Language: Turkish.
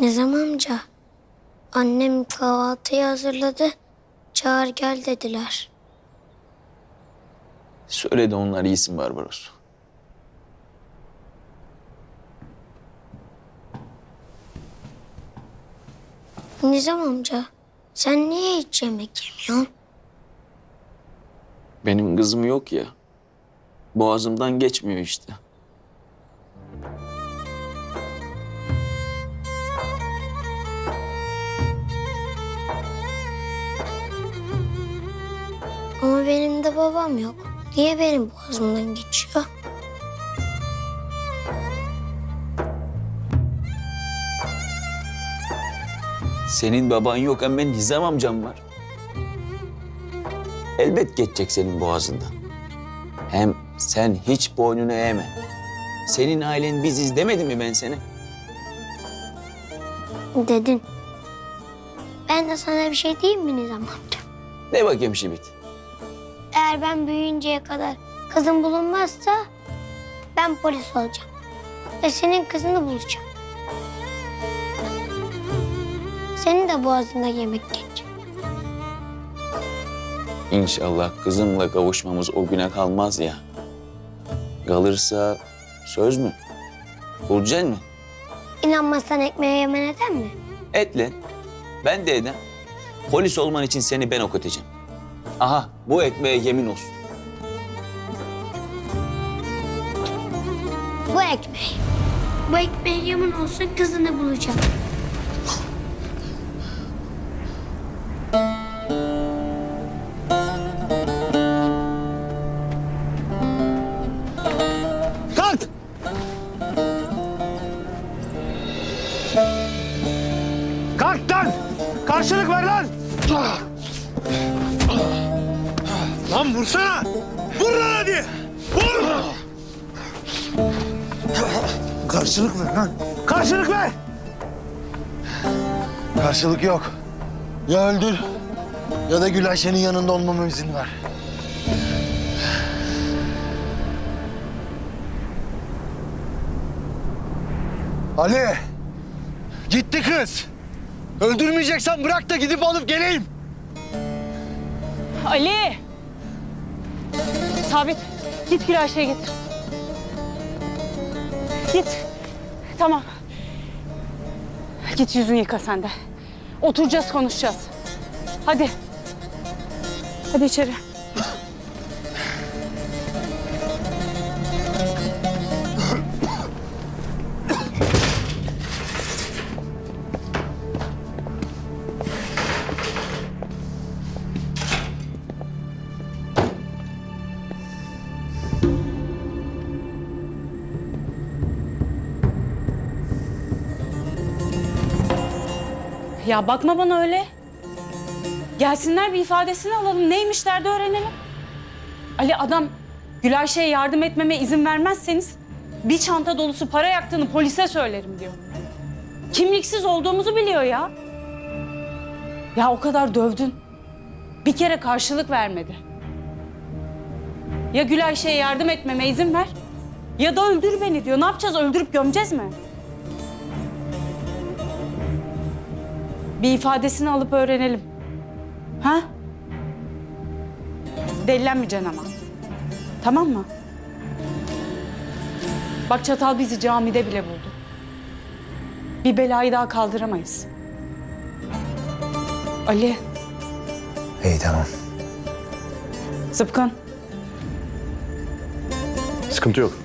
Nizam amca. Annem kahvaltıyı hazırladı. Çağır gel dediler. Söyle de onlar iyisin Barbaros. Nizam amca sen niye hiç yemek yemiyorsun? Benim kızım yok ya. Boğazımdan geçmiyor işte. Ama benim de babam yok. Niye benim boğazımdan geçiyor? Senin baban yok ama benim Nizam amcam var. Elbet geçecek senin boğazından. Hem sen hiç boynunu eğme. Senin ailen biziz demedim mi ben seni? Dedin. Ben de sana bir şey diyeyim mi Nizam amca? Ne bakayım Şibit? Eğer ben büyüyünceye kadar kızım bulunmazsa ben polis olacağım. Ve senin kızını bulacağım. Senin de boğazında yemek gelecek. İnşallah kızımla kavuşmamız o güne kalmaz ya. Kalırsa söz mü? Bulacaksın mı? İnanmazsan ekmeğe yemen eder mi? Et lan. Ben de edem. Polis olman için seni ben okutacağım. Aha bu ekmeğe yemin olsun. Bu ekmeği. Bu ekmeğe yemin olsun kızını bulacağım. Kalk! Kalk lan! Karşılık ver lan! Lan vursana! Vur lan hadi! Vur! Karşılık ver lan! Karşılık ver! Karşılık yok. Ya öldür ya da Gülayşe'nin yanında olmama izin ver. Ali! Gitti kız. Öldürmeyeceksen bırak da gidip alıp geleyim. Ali! Sabit, git Gülayşe'ye getir. Git. Tamam. Git yüzünü yıka sen de. Oturacağız, konuşacağız. Hadi. Hadi içeri. Ya bakma bana öyle. Gelsinler bir ifadesini alalım. Neymişler de öğrenelim. Ali adam Gülayşe'ye yardım etmeme izin vermezseniz bir çanta dolusu para yaktığını polise söylerim diyor. Kimliksiz olduğumuzu biliyor ya. Ya o kadar dövdün. Bir kere karşılık vermedi. Ya Gülayşe'ye yardım etmeme izin ver ya da öldür beni diyor. Ne yapacağız? Öldürüp gömeceğiz mi? Bir ifadesini alıp öğrenelim. Ha? Delilenmeyeceksin ama. Tamam mı? Bak çatal bizi camide bile buldu. Bir belayı daha kaldıramayız. Ali, İyi tamam. Zıpkın. Sıkıntı yok.